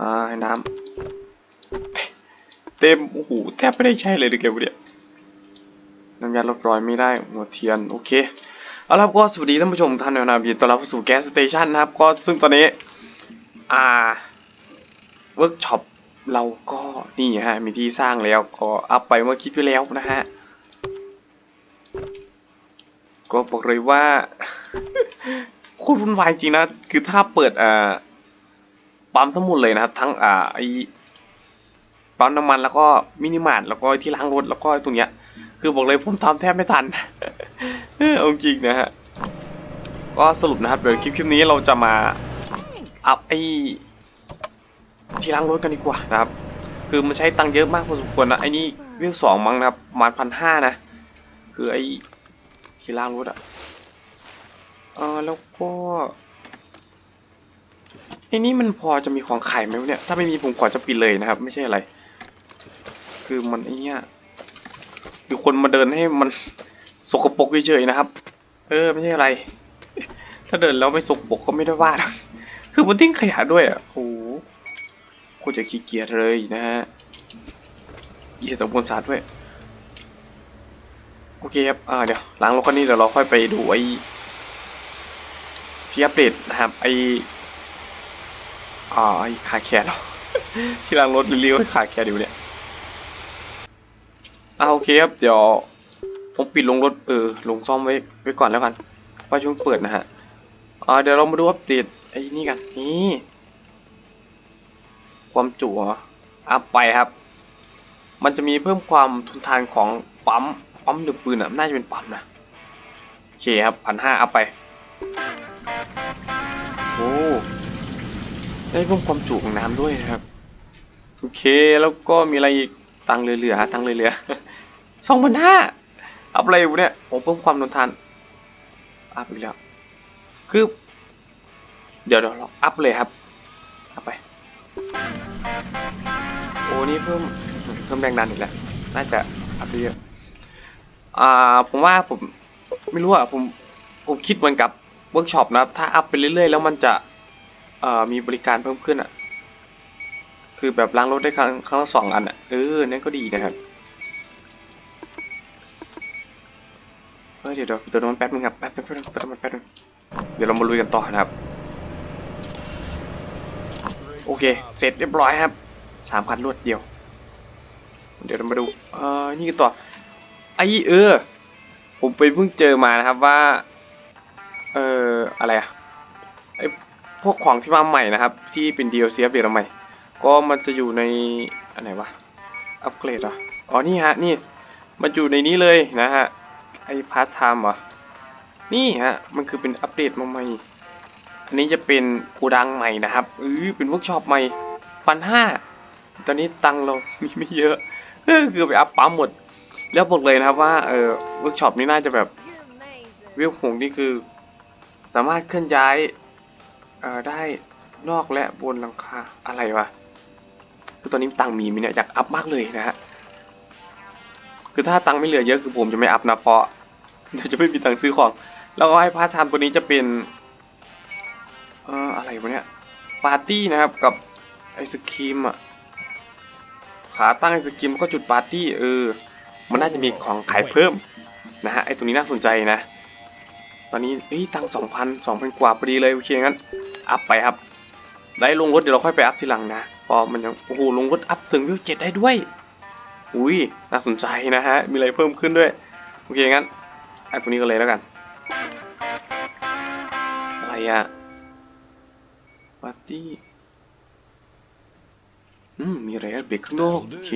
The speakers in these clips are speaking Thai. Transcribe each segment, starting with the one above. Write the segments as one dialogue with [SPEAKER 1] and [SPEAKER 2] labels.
[SPEAKER 1] อ่าให้น้ำเต็มโอ้โหแทบไม่ได้ใช้เลยดิแกวเนี่ยน้ำยาลดรอยไม่ได้หัวเทียนโอเคเอาละครก็สวัสดีท่านผู้ชมท่านนะครับยินดีต้อนรับสู่แก๊สสเตชันนะครับ ก็ซึ่งตอนนี้อ่าเวิร์กช็อปเราก็นี่ฮะมีที่สร้างแล้วก็อัพไปเมื่อคิดไปแล้วนะฮะก็บอกเลยว่าโคตรวุ่นวายจริงนะ คือถ้าเปิดอ่า ปั๊มทั้งหมดเลยนะครับ ทั้งอ่าไอปั๊มน้ำมันแล้วก็มินิมาร์ทแล้วก็ที่ล้างรถแล้วก็ตรงเนี้ย คือบอกเลยผมทำแทบไม่ทันเออเอาจริงนะฮะก็สรุปนะครับเดี๋ยวคลิปคลิปนี้เราจะมาอัพไอที่ล้างรถกันดีกว่านะครับ คือมันใช้ตังค์เยอะมากพอสมควรนะไอ้นี่เวลสองมั้งนะครับมาพันห้านะ คือไอ้ที่ล้างรถอะเออแล้วก็ ไอ้นี่มันพอจะมีของขายไหมเนี่ย ถ้าไม่มีผมขอจะปิดเลยนะครับ ไม่ใช่อะไร คือมันไอ้เนี้ยคือคนมาเดินให้มันสกปรกเฉยๆนะครับ เออไม่ใช่อะไร ถ้าเดินแล้วไม่สกปรกก็ไม่ได้ว่าคือมันทิ้งขยะด้วยอะโอ้โหโคตรจะขี้เกียจเลยนะฮะยี่สิบนสาดด้วย โอเคครับ อ่า เดี๋ยวล้างรถคันนี้เดี๋ยวเราค่อยไปดูไอ้ที่อัปเดตนะครับไอ อ่าไอขาแคร์เราที่ล้างรถรีวิวให้ขาแคร์อยู่เนี่ยอ่าโอเคครับ เดี๋ยวผมปิดลงรถเออลงซ่อมไว้ไว้ก่อนแล้วกันเพราช่วงเปิดนะฮะอ่าเดี๋ยวเรามาดูอัปเดตไอ้นี่กันนี่ความจุออัพไปครับ มันจะมีเพิ่มความทนทานของปั๊มปั๊มหรือปืนอะน่าจะเป็นปั๊มนะโอเคครับพันห้าอัพไปโอ้ ได้เพิ่มความจุของน้ำด้วยนะครับ โอเคแล้วก็มีอะไรอีกตังเหลือๆฮะตังเหลือๆสองพันห้าอัพอะไรอยู่เนี่ยโอ้เพิ่มความทนทานอัพอีกแล้วคือ เดี๋ยวเดี๋ยวอัพเลยครับอัพไป โอ้นี่เพิ่มเพิ่มแรงดันอีกแล้วน่าจะอัพได้เยอะอ่าผมว่าผมไม่รู้อะผมผมคิดเหมือนกับเวิร์กช็อปนะครับ ถ้าอัพไปเรื่อยๆ แล้วมันจะ มีบริการเพิ่มขึ้นอะ คือแบบล้างรถได้ครั้งครั้งละสองอันอะ เออ นั่นก็ดีนะครับเฮ้ยเดี๋ยวเดี๋ยวเดี๋ยวน้ำมันแป๊บนึงครับแป๊บแป๊บแป๊บแป๊บน้ำมันแป๊บนึงเดี๋ยวเรามาลุยกันต่อนะครับ โอเค เสร็จเรียบร้อยครับสามคันรวดเดียว เดี๋ยวเรามาดูเอ่อนี่กันต่อไอเออ ผมไปเพิ่งเจอมานะครับว่า เอ่ออะไรอะไอพ พวกของที่มาใหม่นะครับ ที่เป็น DLC อัปเดตมาใหม่ ก็มันจะอยู่ในอันไหนวะอัปเกรดเหรออ๋อนี่ฮะนี่มันอยู่ในนี้เลยนะฮะไอพาร์ทไทม์เหรอนี่ฮะมันคือเป็นอัปเดตมาใหม่ อันนี้จะเป็นโกดังใหม่นะครับเออเป็นเวิร์กช็อปใหม่พันห้าตอนนี้ตังเรามีไม่เยอะเออคือไปอัพปั๊มหมด แล้วบอกเลยนะครับว่าเออเวิร์กช็อปนี้น่าจะแบบวิวหงนี่คือ สามารถเคลื่อนย้าย เอ่อได้นอกและบนหลังคาอะไรวะคือตอนนี้ตังค์มีไหมเนี่ยอยากอัพมากเลยนะฮะคือถ้าตังไม่เหลือเยอะคือผมจะไม่อัพนะเพราะเดี๋ยวจะไม่มีตังซื้อของ แล้วก็ให้พาร์ทไทม์ตัวนี้จะเป็นเอ่ออะไรวะเนี่ยปาร์ตี้นะครับกับไอศครีมอะขาตั้งไอศครีมแล้วก็จุดปาร์ตี้เออ มันน่าจะมีของขายเพิ่มนะฮะไอตรงนี้น่าสนใจนะ ตอนนี้เฮ้ยตังสองพันสองพันกว่าพอดีเลยโอเคงั้น อัพไปครับ ได้ลงรถเดี๋ยวเราค่อยไปอัพทีหลังนะเพอมันยังโอ้โหลงรถอัพถึงวิวเจ็ดได้ด้วย อุ้ยน่าสนใจนะฮะ มีอะไรเพิ่มขึ้นด้วย โอเคงั้นไอตัวนี้ก็เลยแล้วกัน อะไรอะปาร์ตี้ อืม มีอะไรอะเบรกข้างนอกโอเค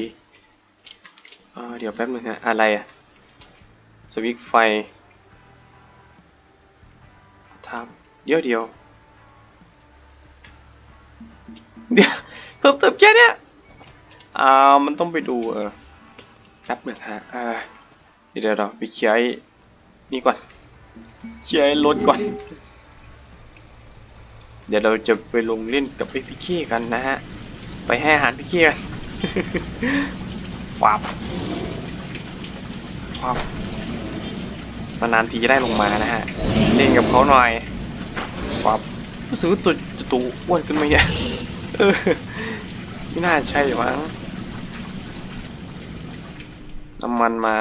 [SPEAKER 1] เอ่อเดี๋ยวแป๊บนึงฮะ อะไรอะสวิตช์ไฟทำเดี๋ยวเดียว เดี๋ยวเพิ่มเติมแค่เนี้ยอ่ามันต้องไปดูเออแป๊บนึงฮะอ่าเดี๋ยวเดี๋ยวเราไปเคลียร์นี่ก่อนเคลียร์รถก่อน เดี๋ยวเราจะไปลงเล่นกับไอ้พี่เค้กันนะฮะ ไปให้อาหารพี่เค้กันฟับฟับนานทีจะได้ลงมานะฮะ เล่นกับเขาหน่อยฟับรู้สึกตัวจะตัวอ้วนขึ้นไหมเนี่ย เออไม่น่าใช่มั้งน้ำมันมา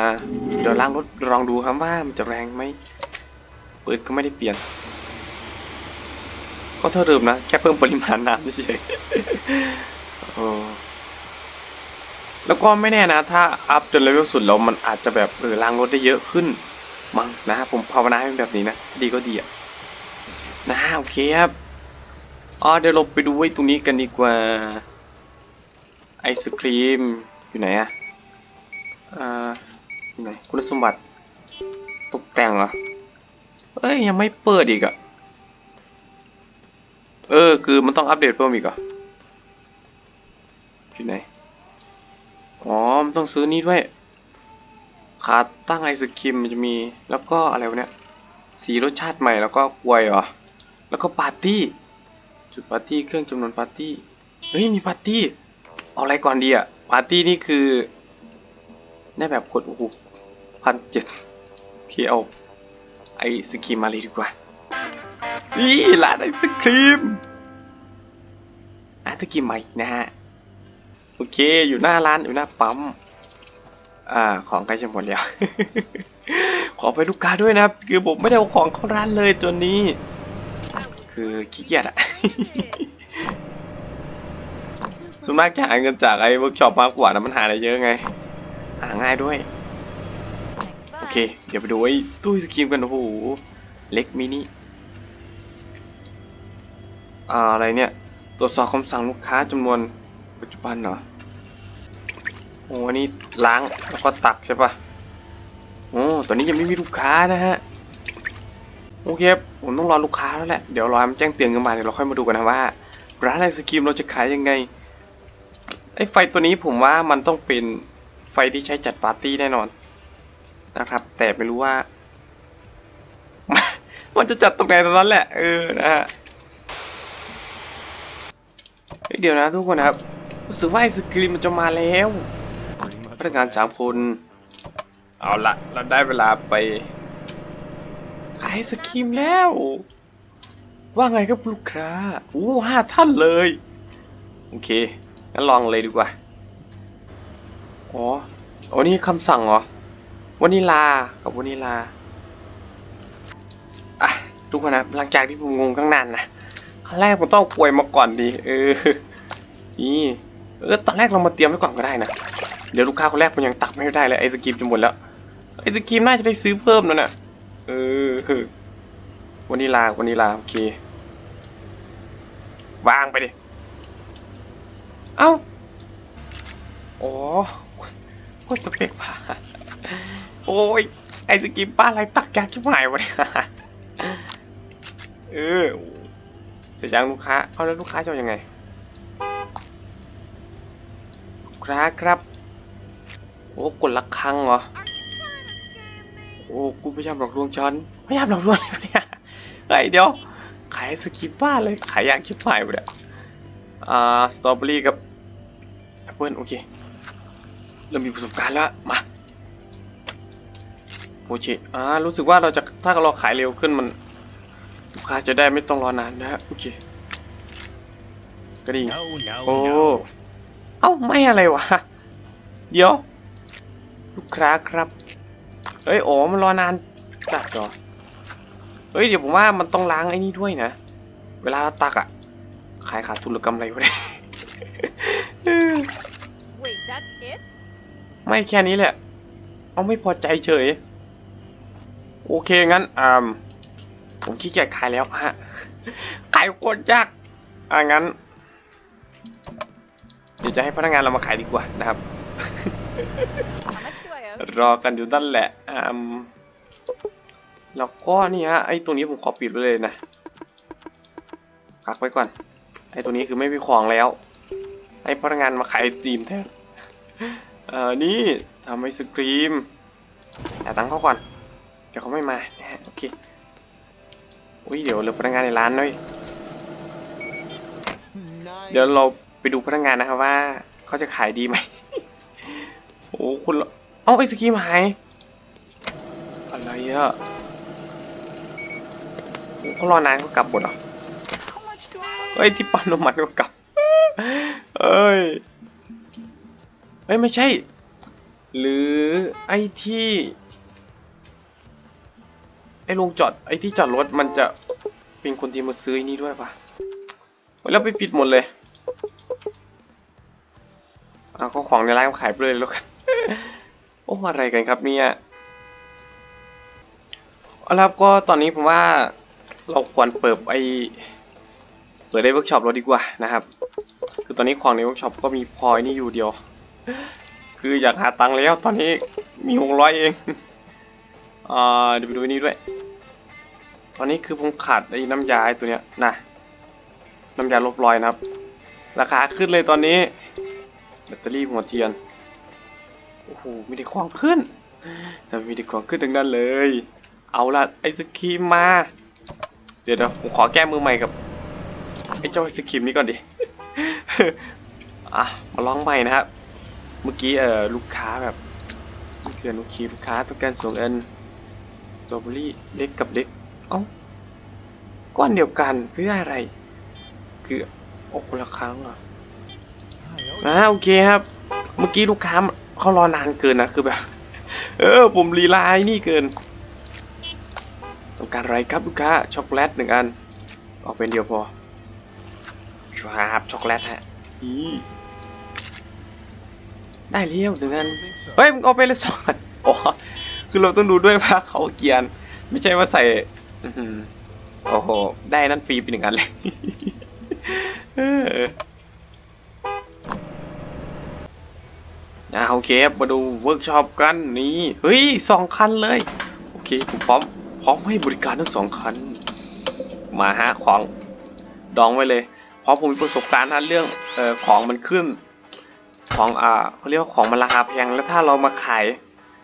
[SPEAKER 1] เดี๋ยวล้างรถลองดูครับว่ามันจะแรงไหมเปิดก็ไม่ได้เปลี่ยน ก็เท่าเดิมนะ แค่เพิ่มปริมาณน้ำเฉยเออแล้วก็ไม่แน่นะ ถ้าอัพจนเลเวลสุดแล้วมันอาจจะแบบเออล้างรถได้เยอะขึ้น มั้งนะผมภาวนาให้เป็นแบบนี้นะ ดีก็ดีอะนะโอเคครับ อ๋อเดี๋ยวเราไปดูไว้ตรงนี้กันดีกว่า ไอศครีม อยู่ไหนอะอ่าอยู่ไหนคุณสมบัติ ตกแต่งเหรอ เอ้ย ยังไม่เปิดอีกอะเออ คือมันต้องอัปเดตเพิ่มอีกเหรออยู่ไหน อ๋อ มันต้องซื้อนี่ด้วย ขาตั้งไอศครีมมันจะมี แล้วก็อะไรวะเนี่ย สีรสชาติใหม่แล้วก็กล้วยเหรอ แล้วก็ปาร์ตี้ จุดปาร์ตี้เครื่องจำนวนปาร์ตี้เฮ้ยมีปาร์ตี้เอาอะไรก่อนดีอะปาร์ตี้นี่คือได้แบบกดโอ้โหพันเจ็ดโอเคเอาไอศครีมมาเลยดีกว่านี่ร้านไอศครีมไอศครีมใหม่นะฮะโอเคอยู่หน้าร้านอยู่หน้าปั๊มอ่าของใกล้จะหมดแล้ว ขอไปลูกค้าด้วยนะครับ คือผมไม่ได้เอาของเข้าร้านเลยจนนี้ คือขี้เกียจอะส่วนมากจะหาเงินจากไอ้เวิร์กช็อปมากกว่านะมันหาได้เยอะไง หาง่ายด้วย โอเค เดี๋ยวไปดูไอ้ตู้ไอศครีมกัน โอ้โห เล็กมินิอ่าอะไรเนี่ย ตรวจสอบคำสั่งลูกค้าจำนวนปัจจุบันเหรอ โอ้อันนี้ล้างแล้วก็ตักใช่ปะโอ้ตอนนี้ยังไม่มีลูกค้านะฮะ โอเคผมต้องรอลูกค้าแล้วแหละ เดี๋ยวรอให้มันแจ้งเตือนกันมาเดี๋ยวเราค่อยมาดูกันนะว่าร้านไอศกรีมเราจะขายยังไง ไอ้ไฟตัวนี้ผมว่ามันต้องเป็นไฟที่ใช้จัดปาร์ตี้แน่นอนนะครับ แต่ไม่รู้ว่า มันจะจัดตรงไหนตรงนั้นแหละ เออนะฮะเดี๋ยวนะทุกคนครับรู้สึกว่าไอศกรีมมันจะมาแล้วพนักงานสามคน เอาละเราได้เวลาไป ไอศกรีมแล้ว ว่าไงครับลูกค้าโอ้ห้าท่านเลย โอเค งั้นลองเลยดีกว่า อ๋อโอ้นี่คำสั่งเหรอวานิลากับวานิลา อะ ทุกคนนะ หลังจากที่ผมงงข้างนานนะขั้นแรกผมต้องกลวยมาก่อนดี เออ นี่ เออ ตอนแรกเรามาเตรียมไว้ก่อนก็ได้นะ เดี๋ยวลูกค้าคนแรกผมยังตักไม่ได้เลยไอศกรีมจะหมดแล้ว ไอศกรีมน่าจะได้ซื้อเพิ่มแล้วน่ะ เออวานิลาวานิลาโอเควางไปดิ เอ้าอ๋อโคตรสเปกผ่าโอ้ย ไอศกรีมป้าอะไรตักยากชิบหายวะเนี่ยเออเสร็จยังลูกค้า เอาแล้วลูกค้าจะยังไงลูกค้าครับ โอ้กดละครังเหรอ โอ้กูพยายามหลอกลวงฉันพยายามหลอกลวงอะไรเนี่ยเฮ้ยเดี๋ยว ขายสกิปบ้าเลย ขายยากชิบหายไปเลยอ่า สตรอเบอรี่กับแอปเปิลโอเค เริ่มมีประสบการณ์แล้ว มาโอเคอ่า รู้สึกว่าเราจะถ้าเราขายเร็วขึ้นมันลูกค้าจะได้ไม่ต้องรอนานนะฮะโอเคก็ดี
[SPEAKER 2] No, no,
[SPEAKER 1] โอ้
[SPEAKER 2] no.
[SPEAKER 1] เอ้าไม่อะไรวะ เดี๋ยว ลูกค้าครับ เฮ้ยโอ้มันรอนานจัดเหรอเฮ้ยเดี๋ยวผมว่ามันต้องล้างไอ้นี่ด้วยนะ เวลาเราตักอะขายขาดทุนหรือกำไรวะเนี่ย
[SPEAKER 3] Wait, that's it?
[SPEAKER 1] ไม่แค่นี้แหละ เอาไม่พอใจเฉย โอเคงั้นอ่าผมขี้เกียจขายแล้วฮะ ขายโคตรยาก อ่างั้น เดี๋ยวจะให้พนักงานเรามาขายดีกว่านะครับ รอกันอยู่นั่นแหละอ่าแล้วก็นี่ฮะไอ้ตัวนี้ผมขอปิดไว้เลยนะพักไว้ก่อน ไอ้ตัวนี้คือไม่มีของแล้ว ให้พนักงานมาขายไอติมแทนเอ่อนี่ทำไอศกรีมแต่ตังเขาก่อน เดี๋ยวเขาไม่มาโอเคอุ้ยเดี๋ยวเหลือพนักงานในร้านด้วยเดี๋ยวเราไปดูพนักงานนะครับว่าเขาจะขายดีไหมโอ้คุณ เอาไอศกรีมหาย อะไรอะโอ้เขารอนานเขากลับหมดเหรอ
[SPEAKER 3] How much do I owe?
[SPEAKER 1] เฮ้ยที่ปั๊มน้ำมันก็กลับ เอ้ย เอ้ยไม่ใช่ หรือไอ้ที่ไอ้โรงจอดไอ้ที่จอดรถมันจะเป็นคนที่มาซื้ออนี่ด้วยปะเฮ้แล้วไปปิดหมดเลยเอาก็ของในร้านขายไปเลยแล้วกัน โอ้อะไรกันครับเนี่ยเอาละครับก็ตอนนี้ผมว่าเราควรเปิดไอเปิดได้เวิร์กช็อปเราดีกว่านะครับ คือตอนนี้ของในเวิร์กช็อปก็มีพอยนี่อยู่เดียว คืออยากหาตังค์แล้วตอนนี้มีหกร้อยเองอ่าเดี๋ยวไปดูนี้ด้วย ตอนนี้คือผมขาดไอ้น้ำยาไอ้ตัวเนี้ยนะน้ำยาลบรอยนะครับ ราคาขึ้นเลยตอนนี้ แบตเตอรี่หัวเทียน โอ้โหมีแต่ของขึ้นแต่มีแต่ของขึ้นทั้งนั้นเลย เอาละไอศครีมมา เดี๋ยวเดี๋ยวผมขอแก้มือใหม่กับไอเจ้าไอศครีมนี้ก่อนดิอะมาลองใหม่นะครับเมื่อกี้เอ่อลูกค้าแบบเกินลูกคีลูกค้าต้องการส่งเงินสตรอเบอรี่เล็กกับเล็กเอ้าก้อนเดียวกันเพื่ออะไร คือโอ้คนละครั้งเหรออ่าโอเคครับ เมื่อกี้ลูกค้า เขารอนานเกินนะคือแบบ เออ ผมลีลาไอ้นี่เกิน ต้องการอะไรครับลูกค้าช็อกโกแลตหนึ่งอันเอาเป็นเดียวพอครับช็อกโกแลตฮะอีได้เลี้ยวหนึ่งอันเฮ้ยมึงเอาไปเลยสองอันอ๋อคือเราต้องดูด้วยว่าเขาเกียน ไม่ใช่ว่าใส่อื้อหือโอ้โห ได้นั่นฟรีไปหนึ่งอันเลย เอออ่าโอเคมาดูเวิร์กช็อปกันนี่เฮ้ยสองคันเลย โอเคผมพร้อมพร้อมให้บริการทั้งสองคัน มาฮะของดองไว้เลย เพราะผมมีประสบการณ์ทนะเรื่องเอ่อของมันขึ้น ของอ่าเขาเรียกว่าของมันราคาแพงแล้วถ้าเรามาขาย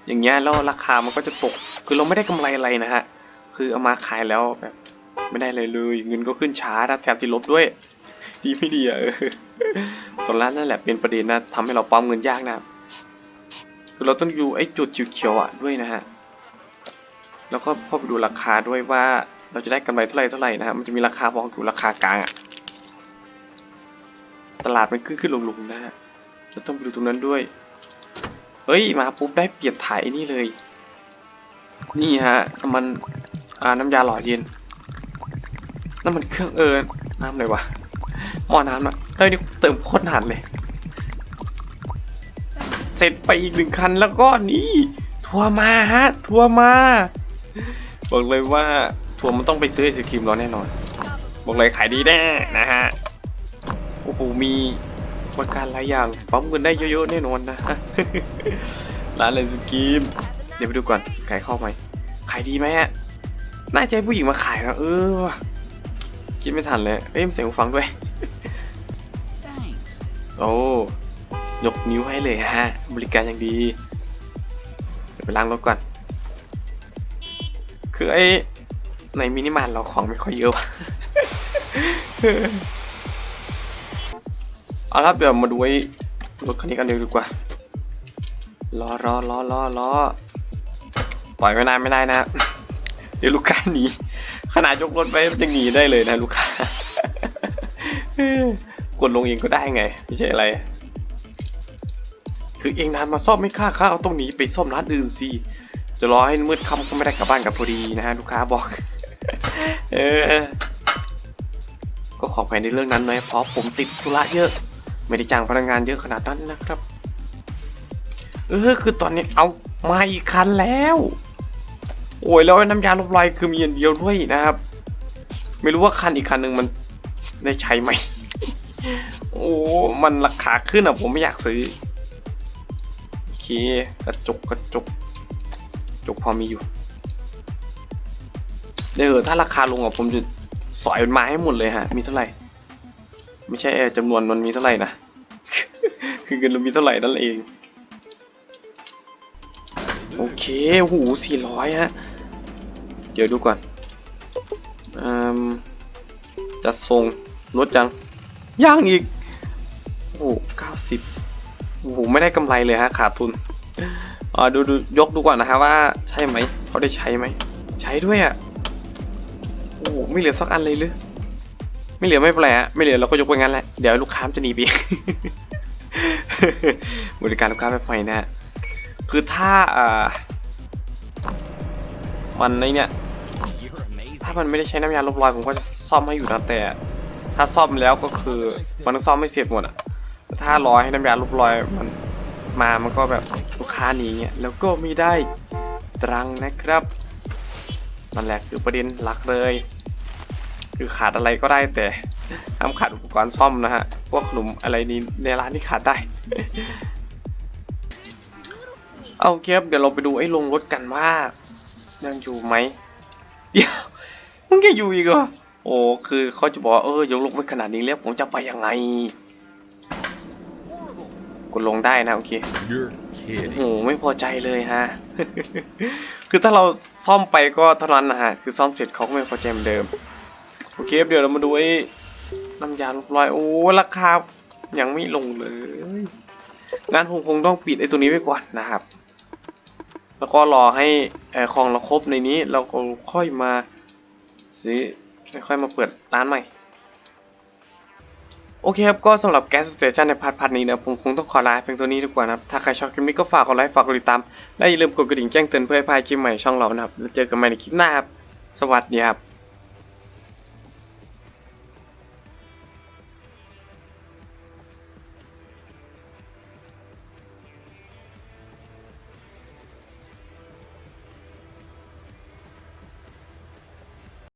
[SPEAKER 1] อย่างเงี้ยแล้วราคามันก็จะตก คือเราไม่ได้กำไรอะไรนะฮะคือเอามาขายแล้วแบบไม่ได้เลยเลยเงินก็ขึ้นช้านะแถมติดลบด้วยดีไม่ดีอะเออตอนนั้นนั่นแหละเป็นประเด็นนะทำให้เราปั๊มเงินยากนะ คือเราต้องดูไอ้จุดเขียวๆอะด้วยนะฮะ แล้วก็พอไปดูราคาด้วยว่าเราจะได้กำไรเท่าไหร่เท่าไหร่นะฮะ มันจะมีราคาบอกอยู่ราคากลางอะ ตลาดมันขึ้นขึ้นลงลงนะฮะ เราต้องไปดูตรงนั้นด้วยเฮ้ยมาปุ๊บได้เปลี่ยนถ่ายนี่เลย นี่ฮะน้ำมันอ่าน้ำยาหล่อเย็นน้ำมันเครื่องเอิญน้ำเลยวะหม้อน้ำนะเฮ้ยนี่เติมโคตรนานเลย เสร็จไปอีกหนึ่งคันแล้วก็นี่ทัวร์มาฮะทัวร์มาบอกเลยว่าทัวร์มันต้องไปซื้อไอศครีมเราแน่นอน บอกเลยขายดีแน่นะฮะโอ้โหมีบริการหลายอย่างปั๊มเงินได้เยอะๆแน่นอนนะร้านไอศครีมเดี๋ยวไปดูก่อนขายเข้าไหมขายดีไหมฮะน่าจะให้ผู้หญิงมาขายนะเออว่ะคิดไม่ทันเลยเอ้ยมีเสียงหูฟังด้วย
[SPEAKER 2] Thanks.
[SPEAKER 1] โอ้ ยกนิ้วให้เลยฮะ บริการอย่างดี เดี๋ยวไปล้างรถก่อน คือไอ้ในมินิมาร์ทเราของไม่ค่อยเยอะวะเอาละครับเดี๋ยวมาดูไอ้รถคันนี้กันเดียวดีกว่ารอรอรอรอรอปล่อยไม่นานไม่ได้นะ เดี๋ยวลูกค้าหนีขนาดยกรถไปมันยังหนีได้เลยนะลูกค้ากดลงเองก็ได้ไง ไม่ใช่อะไร คือเองนานมาซ่อมไม่ค่าค่าเอาตรงนี้ไปซ่อมร้านอื่นสิจะรอให้มืดค่ำก็ไม่ได้กลับบ้านกับพอดีนะฮะลูกค้าบอก เออ ก็ขอไปในเรื่องนั้นหน่อยเพราะผมติดธุระเยอะ ไม่ได้จ้างพนักงานเยอะขนาดนั้นนะครับ เออคือตอนนี้เอามาอีกคันแล้ว โอ้ยแล้วน้ำยาลบรอยคือมีอันเดียวด้วยนะครับ ไม่รู้ว่าคันอีกคันหนึ่งมันได้ใช้ไหม โอ้ มันราคาขึ้นอะผมไม่อยากซื้อ เค กระจกกระจกกระจกพอมีอยู่ เดี๋ยวถ้าราคาลงอะผมจะสอยมันมาให้หมดเลยฮะ มีเท่าไหร่ ไม่ใช่จำนวนมันมีเท่าไหร่นะ คือเงินเรามีเท่าไหร่นั่นเอง โอเคหูสี่ร้อยฮะ เดี๋ยวดูก่อนจะส่งลดจังย่างอีก โอ้เก้าสิบ โอ้โหไม่ได้กำไรเลยฮะขาดทุนอ่าดูดูยกดูก่อนนะฮะว่าใช่ไหมเขาได้ใช้ไหมใช้ด้วยอะโอ้โหไม่เหลือสักอันเลยหรือไม่เหลือไม่เป็นไรฮะไม่เหลือเราก็ยกไปงั้นแหละเดี๋ยวลูกค้ามันจะหนีไปบริการลูกค้าไปไฟนะฮะคือถ้าอ่ามันในเนี่ยถ้ามันไม่ได้ใช้น้ำยาลบรอยผมก็จะซ่อมให้อยู่นะแต่ ถ้าซ่อมแล้วก็คือมันต้องซ่อมไม่เสร็จหมดอะ ถ้ารอให้น้ำยาลบรอยมันมามันก็แบบลูกค้าหนีเงี้ยแล้วก็ม่ได้ตรังนะครับนั่นแหละคือประเด็นหลักเลย คือขาดอะไรก็ได้แต่ห้ามขาดอุปกรณ์ซ่อมนะฮะพวกขนมอะไรนี้ในร้านที่ขาดได้เอาเคครับเดี๋ยวเราไปดูไอ้ลงรถกันว่ายังอยู่ไหมเดี๋ยวมึงแกอยู่อีกเหรอโอ้คือเขาจะบอกเออยกลงไปขนาดนี้แล้วผมจะไปยังไง กดลงได้นะโอเค
[SPEAKER 2] You're
[SPEAKER 1] โอ้
[SPEAKER 2] kidding.
[SPEAKER 1] โหไม่พอใจเลยฮะ คือถ้าเราซ่อมไปก็เท่านั้นนะฮะ คือซ่อมเสร็จเขาก็ไม่พอใจเหมือนเดิม โอเคครับเดี๋ยวเรามาดูไอ้น้ำยาลบรอย โอ้ราคายังไม่ลงเลย งานผมคงต้องปิดไอ้ตัวนี้ไว้ก่อนนะครับ แล้วก็รอให้เออของเราครบในนี้ เราก็ค่อยมาซื้อค่อยมาเปิดร้านใหม่ โอเคครับ ก็สำหรับแก๊สสเตชันในพาร์ทพาร์ทนี้นะผมคงต้องขอลาเพียงตัวนี้ดีกว่านะครับ ถ้าใครชอบคลิปนี้ก็ฝากกดไลค์ฝากกดติดตาม และอย่าลืมกดกระดิ่งแจ้งเตือนเพื่อให้พลาดคลิปใหม่ช่องเรานะครับแล้วเจอกันใหม่ในคลิปหน้าครับ สวัสดีครับ